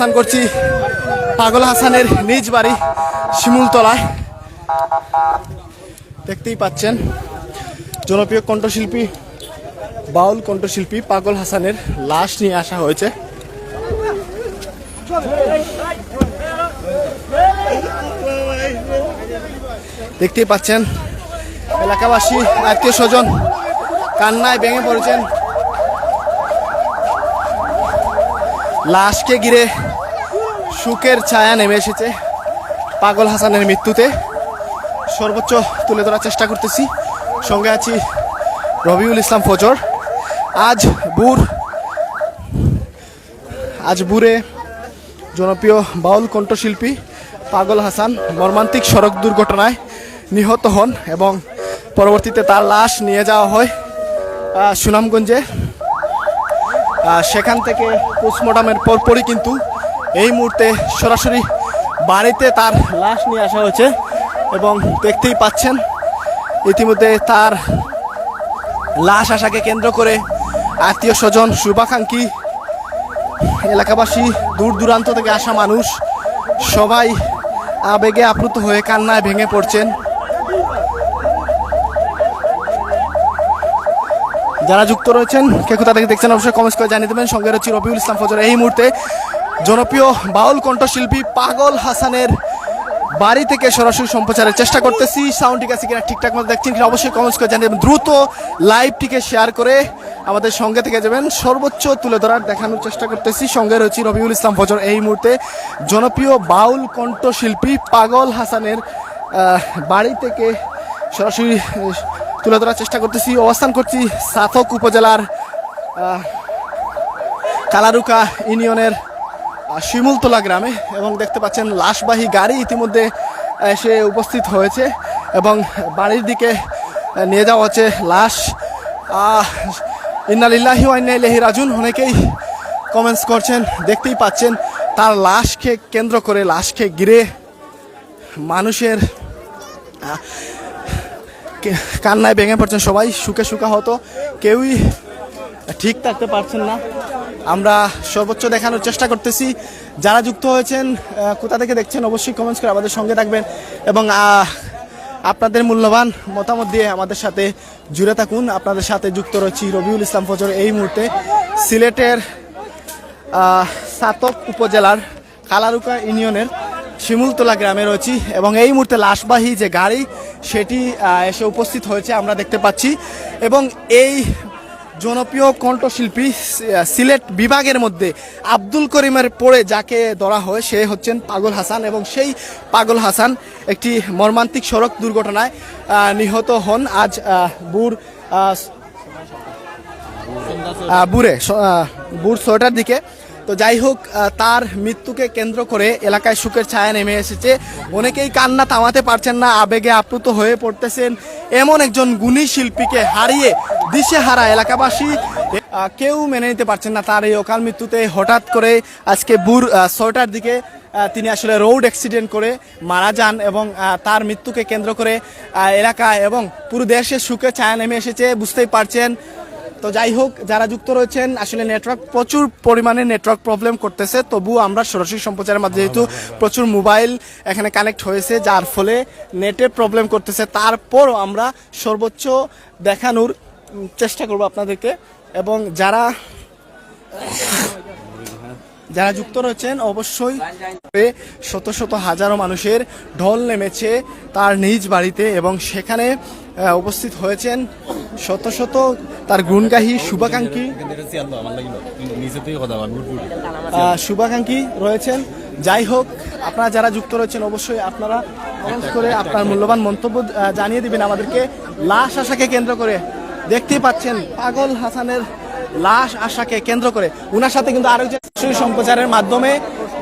অবস্থান করছি পাগল হাসানের নিজ বাড়ি শিমুলতলায়। দেখতেই পাচ্ছেন জনপ্রিয় কণ্ঠশিল্পী, বাউল কণ্ঠশিল্পী পাগল হাসানের লাশ নিয়ে আসা হয়েছে। দেখতেই পাচ্ছেন এলাকাবাসী, আত্মীয় স্বজন কান্নায় ভেঙে পড়েছেন। লাশকে ঘিরে সুখের ছায়া নেমে এসেছে। পাগল হাসানের মৃত্যুতে সর্বোচ্চ তুলে ধরার চেষ্টা করতেছি। সঙ্গে আছি রবিউল ইসলাম ফজর। আজ বুর, আজ বুরে জনপ্রিয় বাউল কণ্ঠশিল্পী পাগল হাসান মর্মান্তিক সড়ক দুর্ঘটনায় নিহত হন এবং পরবর্তীতে তার লাশ নিয়ে যাওয়া হয় সুনামগঞ্জে। সেখান থেকে পোস্টমর্টমের পরপরই কিন্তু এই মুহূর্তে সরাসরি বাড়িতে তার লাশ নিয়ে আসা হয়েছে এবং দেখতেই পাচ্ছেন, ইতিমধ্যে তার লাশ আসাকে কেন্দ্র করে আত্মীয় স্বজন, শুভাকাঙ্ক্ষী, এলাকাবাসী, দূর দূরান্ত থেকে আসা মানুষ সবাই আবেগে আপ্লুত হয়ে কান্নায় ভেঙে পড়ছেন। যারা যুক্ত রয়েছেন, কে কোথা থেকে দেখছেন অবশ্যই কমেন্টস করে জানিয়ে দেবেন। সঙ্গে রয়েছে রবিউল ইসলাম ফজর। এই মুহূর্তে জনপ্রিয় বাউল কণ্ঠশিল্পী পাগল হাসানের বাড়ি থেকে সরাসরি সম্প্রচারের চেষ্টা করতেছি। সাউন্ড ঠিক আছে কিনা, ঠিকঠাক মতো দেখছেন কিনা অবশ্যই কমেন্টস করে জানিয়ে দেবেন। দ্রুত লাইভটিকে শেয়ার করে আমাদের সঙ্গে থেকে যাবেন। সর্বোচ্চ তুলে ধরার দেখানোর চেষ্টা করতেছি। সঙ্গে রয়েছে রবিউল ইসলাম ফজর। এই মুহূর্তে জনপ্রিয় বাউল কণ্ঠশিল্পী পাগল হাসানের বাড়ি থেকে সরাসরি তুলে ধরার চেষ্টা করতেছি, অবস্থান করছি সাথক উপজেলার কালারুকা ইউনিয়নের শিমুলতলা গ্রামে। এবং দেখতে পাচ্ছেন লাশবাহী গাড়ি ইতিমধ্যে এসে উপস্থিত হয়েছে এবং বাড়ির দিকে নিয়ে যাওয়া হচ্ছে লাশ। ইন্নালিল্লাহি ওয়াইনাইলাহি রাজুন। অনেকেই কমেন্টস করছেন, দেখতেই পাচ্ছেন তার লাশকে কেন্দ্র করে, লাশকে ঘিরে মানুষের কান্নায় ভেঙে পড়ছেন সবাই, সুখে সুখা হতো কেউই ঠিক থাকতে পারছেন না। আমরা সর্বোচ্চ দেখানোর চেষ্টা করতেছি। যারা যুক্ত হয়েছেন কোথা থেকে দেখছেন অবশ্যই কমেন্টস করে আমাদের সঙ্গে থাকবেন। এবং আপনাদের মূল্যবান মতামত দিয়ে আমাদের সাথে জুড়ে থাকুন। আপনাদের সাথে যুক্ত রয়েছি রবিউল ইসলাম ফজর এই মুহূর্তে। সিলেটের সাতক উপজেলার কালারুকা ইউনিয়নের শিমুলতলা গ্রামে রয়েছি এবং এই মুহূর্তে লাশবাহী যে গাড়ি, সেটি এসে উপস্থিত হয়েছে, আমরা দেখতে পাচ্ছি। এবং এই জনপ্রিয় কণ্ঠশিল্পী সিলেট বিভাগের মধ্যে আব্দুল করিমের পরে যাকে ধরা হয়, সে হচ্ছেন পাগল হাসান এবং সেই পাগল হাসান একটি মর্মান্তিক সড়ক দুর্ঘটনায় নিহত হন। আজ বুর বুড়ে বুড় ছয়টার দিকে। তো যাই হোক তার মৃত্যুকে কেন্দ্র করে এলাকায় সুখের ছায়া নেমে এসেছে। অনেকেই কান্না থামাতে পারছেন না আবেগে আপ্লুত হয়ে পড়তেছেন এমন একজন গুণী শিল্পীকে হারিয়ে দিশে হারা এলাকাবাসী কেউ মেনে নিতে পারছেন না তার এই অকাল মৃত্যুতে। হঠাৎ করে আজকে বুর ছয়টার দিকে তিনি আসলে রোড অ্যাক্সিডেন্ট করে মারা যান এবং তার মৃত্যুকে কেন্দ্র করে আহ, এলাকায় এবং পুরো দেশে সুখে ছায়া নেমে এসেছে। বুঝতেই পারছেন তো যাই হোক, যারা যুক্ত রয়েছেন, আসলে নেটওয়ার্ক প্রচুর পরিমাণে নেটওয়ার্ক প্রবলেম করতেছে। তবু আমরা সরাসরি সম্প্রচারের মাধ্যমে যেহেতু প্রচুর মোবাইল এখানে কানেক্ট হয়েছে, যার ফলে নেটে প্রবলেম করতেছে। তারপরও আমরা সর্বোচ্চ দেখানোর চেষ্টা করব আপনাদেরকে। এবং যারা যারা যুক্ত রয়েছেন, অবশ্যই শত শত হাজারো মানুষের ঢল নেমেছে তার নিজ বাড়িতে এবং সেখানে উপস্থিত হয়েছেন শত শত তার গুণগাহী, শুভাকাঙ্ক্ষী। শুভাকাঙ্ক্ষী রয়েছেন। যাই হোক, আপনারা যারা যুক্ত রয়েছেন, অবশ্যই আপনারা কমেন্টস করে আপনার মূল্যবান মন্তব্য জানিয়ে দিবেন আমাদেরকে। লাশ আশাকে কেন্দ্র করে দেখতেই পাচ্ছেন পাগল হাসানের লাশ আশাকে কেন্দ্র করে। উনার সাথে কিন্তু সরাসরি সম্প্রচারের মাধ্যমে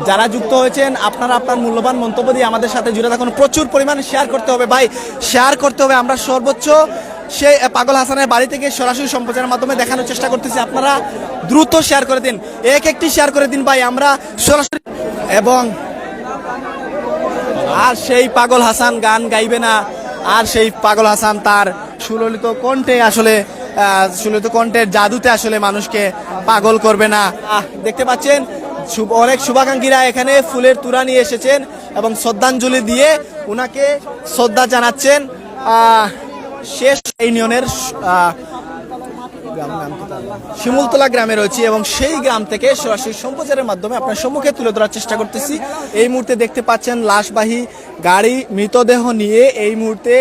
যারা যুক্ত হয়েছেন, আপনারা আপনার মূল্যবান মন্তব্য দিয়ে আমাদের সাথে জুড়ে থাকুন। প্রচুর পরিমাণে শেয়ার করতে হবে। ভাই শেয়ার করতে হবে। আমরা সর্বোচ্চ সেই পাগল হাসানের বাড়ি থেকে সরাসরি সম্প্রচারের মাধ্যমে দেখানোর চেষ্টা করতেছি। আপনারা দ্রুত শেয়ার করে দিন। এক একটি শেয়ার করে দিন ভাই, আমরা সরাসরি এবং আর সেই পাগল হাসান গান গাইবে না। আর সেই পাগল হাসান তার সুললিত কণ্ঠে আসলে সুললিত কণ্ঠের জাদুতে আসলে মানুষকে পাগল করবে না। দেখতে পাচ্ছেন অনেক শুভাকাঙ্ক্ষীরা এখানে ফুলের তুরা নিয়ে এসেছেন এবং শ্রদ্ধাঞ্জলি দিয়ে ওনাকে শ্রদ্ধা জানাচ্ছেন। শেষ ইউনিয়নের? শিমুলতলা গ্রামে রয়েছি এবং সেই গ্রাম থেকে সরাসরি সম্প্রচারের মাধ্যমে আপনার সম্মুখে তুলে ধরার চেষ্টা করতেছি এই মুহূর্তে দেখতে পাচ্ছেন লাশবাহী গাড়ি মৃতদেহ নিয়ে এই মুহূর্তে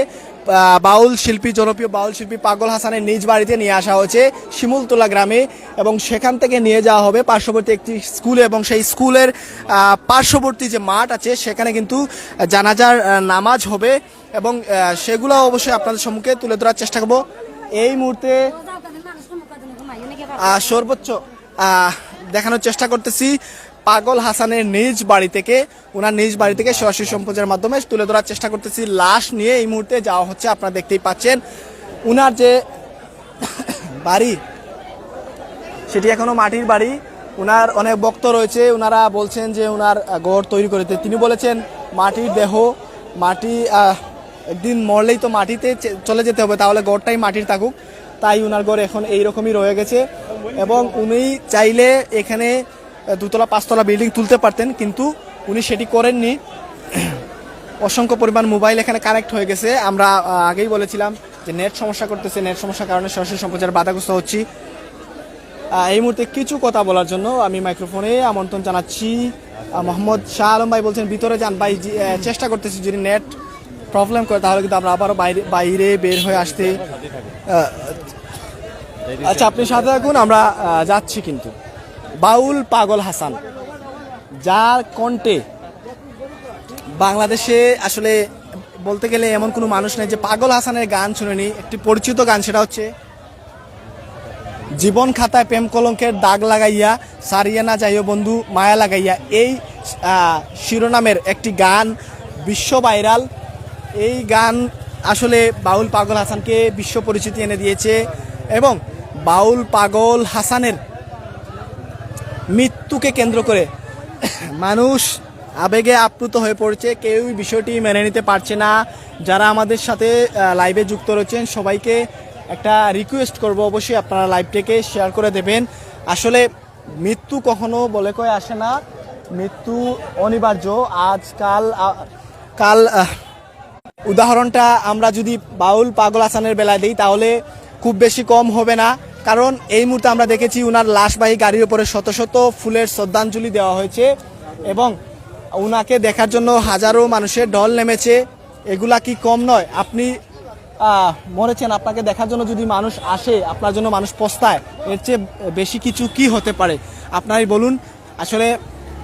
বাউল শিল্পী, জনপ্রিয় বাউল শিল্পী পাগল হাসানের নিজ বাড়িতে নিয়ে আসা হয়েছে শিমুলতলা গ্রামে এবং সেখান থেকে নিয়ে যাওয়া হবে পার্শ্ববর্তী একটি স্কুলে এবং সেই স্কুলের পার্শ্ববর্তী যে মাঠ আছে সেখানে কিন্তু জানাজার নামাজ হবে এবং সেগুলো অবশ্যই আপনাদের সম্মুখে তুলে ধরার চেষ্টা করব। এই মুহূর্তে সর্বোচ্চ দেখানোর চেষ্টা করতেছি। পাগল হাসানের নিজ বাড়ি থেকে ওনার নিজ বাড়ি থেকে সরাসরি সম্প্রচারের মাধ্যমে তুলে ধরার চেষ্টা করতেছি। লাশ নিয়ে এই মুহূর্তে যাওয়া হচ্ছে আপনারা দেখতেই পাচ্ছেন। উনার যে বাড়ি সেটি এখনও মাটির বাড়ি। উনার অনেক বক্ত রয়েছে উনারা বলছেন যে আহ, গড় তৈরি করে দিতে। তিনি বলেছেন মাটির দেহ মাটি একদিন মরলেই তো মাটিতে চলে যেতে হবে তাহলে গড়টাই মাটির থাকুক। তাই উনার গড় এখন এই রকমই রয়ে গেছে। এবং উনি চাইলে এখানে দুতলা, পাঁচতলা বিল্ডিং তুলতে পারতেন, কিন্তু উনি সেটি করেননি। অসংখ্য পরিমাণ মোবাইল এখানে কানেক্ট হয়ে গেছে। আমরা আগেই বলেছিলাম যে নেট সমস্যা করতেছে। নেট সমস্যার কারণে সরাসরি সম্প্রচার বাধাগ্রস্ত হচ্ছি। এই মুহূর্তে কিছু কথা বলার জন্য আমি মাইক্রোফোনে আমন্ত্রণ জানাচ্ছি। মোহাম্মদ শাহ আলম ভাই বলছেন, ভিতরে যান। ভাই চেষ্টা করতেছি যদি নেট প্রবলেম করে, তাহলে কিন্তু আমরা আবারও বাইরে বাইরে বের হয়ে আসতে। আচ্ছা আপনি সাথে থাকুন, আমরা যাচ্ছি কিন্তু। বাউল পাগল হাসান, যার কণ্ঠে বাংলাদেশে আসলে বলতে গেলে এমন কোনো মানুষ নেই যে পাগল হাসানের গান শুনেনি। একটি পরিচিত গান সেটা হচ্ছে, জীবন খাতায় প্রেম কলঙ্কের দাগ লাগাইয়া, সারিয়া না যাইও বন্ধু, মায়া লাগাইয়া। এই শিরোনামের একটি গান বিশ্ব ভাইরাল। এই গান আসলে বাউল পাগল হাসানকে বিশ্ব পরিচিতি এনে দিয়েছে এবং বাউল পাগল হাসানের মৃত্যুকে কেন্দ্র করে মানুষ আবেগে আপ্লুত হয়ে পড়ছে। কেউই বিষয়টি মেনে নিতে পারছে না। যারা আমাদের সাথে লাইভে যুক্ত রয়েছেন, সবাইকে একটা রিকোয়েস্ট করব অবশ্যই আপনারা লাইভটাকে শেয়ার করে দেবেন। আসলে মৃত্যু কখনো বলে কয়ে আসে না। মৃত্যু অনিবার্য। আজকাল কাল উদাহরণটা আমরা যদি বাউল পাগল হাসানের বেলায় দিই, তাহলে খুব বেশি কম হবে না। কারণ এই মুহূর্তে আমরা দেখেছি উনার লাশবাহী গাড়ির উপরে শত শত ফুলের শ্রদ্ধাঞ্জলি দেওয়া হয়েছে এবং উনাকে দেখার জন্য হাজারো মানুষের ঢল নেমেছে। এগুলা কি কম নয়? আপনি মরেছেন, আপনাকে দেখার জন্য যদি মানুষ আসে, আপনার জন্য মানুষ পস্তায়, এর চেয়ে বেশি কিছু কি হতে পারে? আপনারই বলুন। আসলে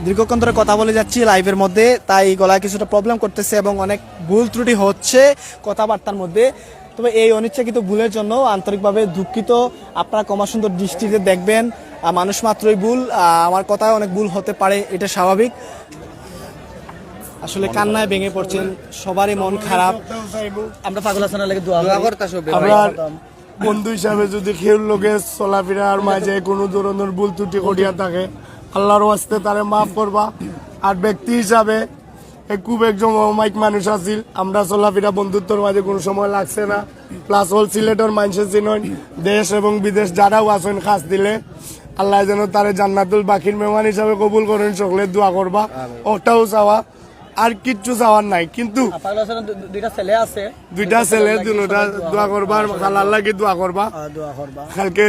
দীর্ঘক্ষণ ধরে কথা বলে যাচ্ছি লাইভের মধ্যে, তাই গলায় কিছুটা প্রবলেম করতেছে এবং অনেক ভুল ত্রুটি হচ্ছে কথাবার্তার মধ্যে। তবে এই অনিচ্ছাকৃত ভুলের জন্য আন্তরিকভাবে দুঃখিত। আপনারা কমা সুন্দর দৃষ্টিতে দেখবেন। মানুষ মাত্রই ভুল। আমার কথায় অনেক ভুল হতে পারে এটা স্বাভাবিক। আসলে কান্নায় ভেঙে পড়ছেন সবারই মন খারাপ। আমরা পাগল হাসানের লাগে দোয়া আমরা বন্ধু হিসাবে যদি খেল লোকে চলাফেরার মাঝে কোনো ধরনের ভুল ত্রুটি করিয়া থাকে আল্লাহর ওয়াস্তে তারে মাফ করবা। আর ব্যক্তি হিসাবে খুব একজন অমাইক মানুষ আছিল। আমরা চলাফেরা বন্ধুত্বর মাঝে কোনো সময় লাগছে না। প্লাস হল সিলেটের মানুষের চিনন দেশ এবং বিদেশ যারাও আছেন খাস দিলে। আল্লাহ যেন তারে জান্নাতুল বাকির মেহমান হিসাবে কবুল করেন সকলে দোয়া করবা। ওটাও চাওয়া। আর কিচ্ছু চাওয়ার নাই কিন্তু দুইটা ছেলে আছে। দুইটা ছেলে দুটা দোয়া করবা আর খালার লাগে দোয়া করবা। দোয়া করবা। কালকে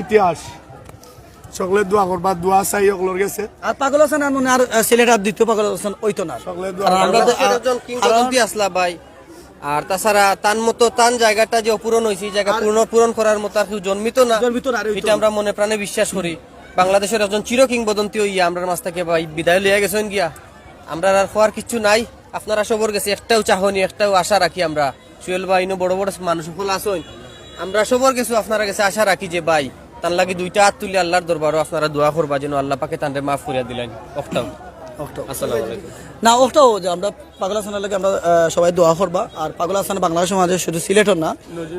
ইতিহাস। সকলে দোয়া করবা দোয়া চাই সকলের গেছে আর পাগল হাসান আর মনে আর আহ, ছেলেটা দ্বিতীয় পাগল হাসান ওই তো না। সকলে দোয়া আমরা তো- একজন কিংবদন্তি আসলা ভাই। আর তাছাড়া তার মতো তান জায়গাটা যে অপূরণ হয়েছে জায়গা পূর্ণ পূরণ করার মতো আর কেউ জন্মিত না। জন্মিত না, আর এটা আমরা মনে প্রাণে বিশ্বাস করি। বাংলাদেশের একজন চির কিংবদন্তি হইয়া আমরা মাছ থেকে ভাই বিদায় লইয়া গেছেন গিয়া। আমরা আর খোয়ার কিছু নাই। আপনারা সবর গেছে একটাও চাহনি একটাও আশা রাখি আমরা। সুয়েল ভাই বড় বড় মানুষ সকল আসুন আমরা সবর গেছো আপনারা গেছে আশা রাখি যে ভাই তার লাগে দুইটা হাত তুলে আল্লাহর দরবারও আপনারা দোয়া করবা যেন আল্লাহ পাকে তানরে মাফ করিয়া দিলেন। অক্টাও না ওটাও যে আমরা পাগল হাসানের লাগে আমরা সবাই দোয়া করবা। আর পাগল হাসান বাংলা সমাজে শুধু সিলেটর না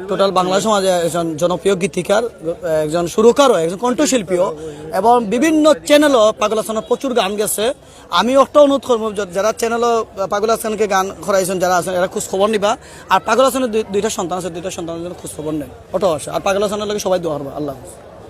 টোটাল বাংলা সমাজে একজন জনপ্রিয় গীতিকার একজন সুরকারও একজন কণ্ঠশিল্পীও এবং বিভিন্ন চ্যানেলও পাগল হাসানের প্রচুর গান গেছে। আমি একটা অনুরোধ করব যারা চ্যানেলও পাগল হাসানকে গান করাইছেন যারা আছেন এরা খোঁজ খবর নিবা। আর পাগল হাসানের দুই- দুইটা সন্তান আছে দুইটা সন্তানের জন্য খোঁজ খবর নেই ওটাও আছে। আর পাগল হাসানের লাগে সবাই দোয়া করবা। আল্লাহ।